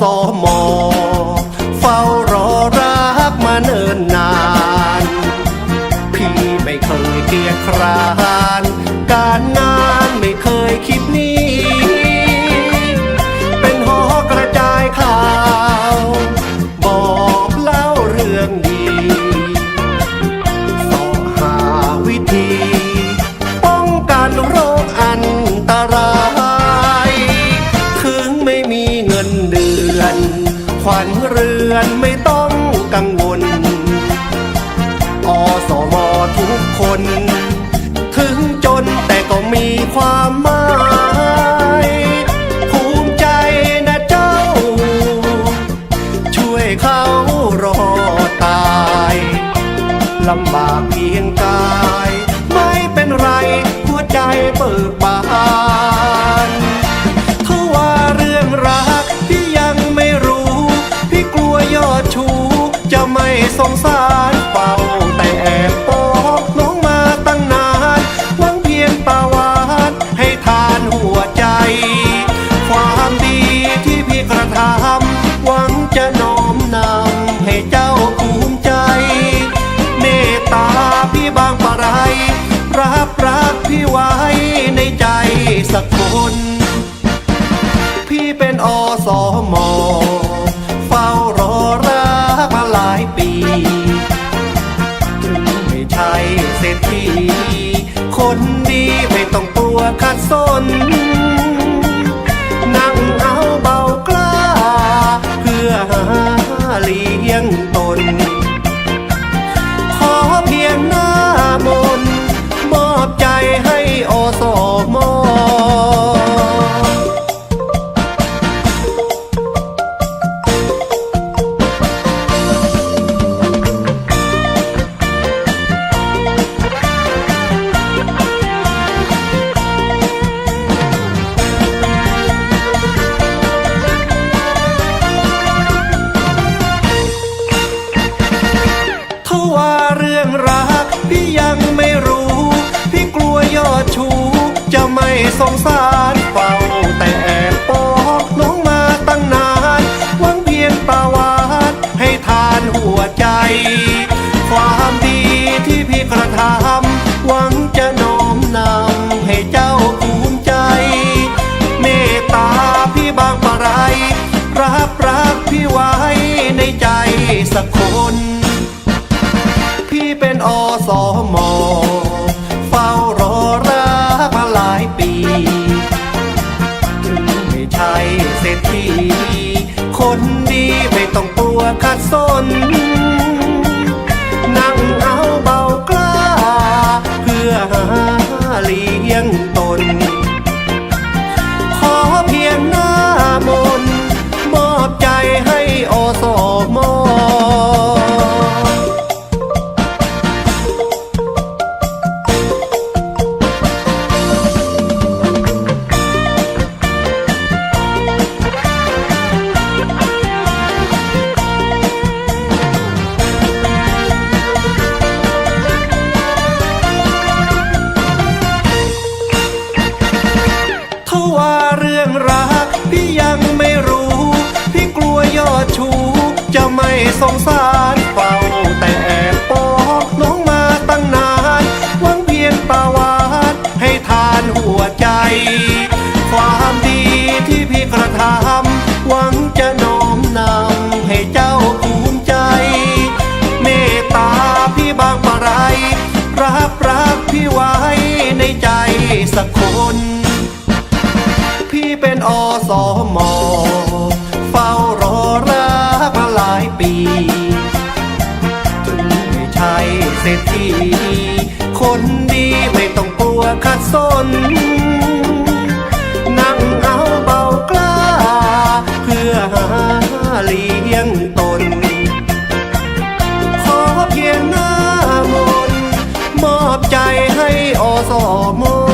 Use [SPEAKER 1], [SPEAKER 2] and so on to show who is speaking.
[SPEAKER 1] สมเฝ้ารอรักมาเนิ่นนาน พี่ไม่เคยเกียจคร้าน การงานไม่เคยคิดนี้ ขวัญเรือนไม่ต้องกังวล อสมทุกคน ถึงจนแต่ก็มีความหมา เศรษฐีคนดีไม่ต้องกลัวขัดสน สงสารเฝ้าแต่แอบปอกน้องมาตั้งนานหวังเพียงปาวานให้ทานหัวใจ ความดีที่พี่กระทำหวังจะน้อมนำให้เจ้าภูมิใจ เมตตาพี่บางปะไรรับรักพี่ไว้ในใจสักคน พี่เป็นอสมเขัดสนนั่ สงสารเฝ้าแต่แอบปอกน้องมาตั้งนานหวังเพียงปาวานให้ทานหัวใจ ความดีที่พี่กระทำหวังจะน้อมนำให้เจ้าภูมิใจ เมตตาพี่บางปะไรรับรักพี่ไว้ในใจสักคน พี่เป็นอสมเคนดีไม่ต้องกลัวขัดสน นั่งเอาเบากล้า เพื่อหาเลี้ยงตน ขอเพียงหน้ามนมอบใจให้อสมอ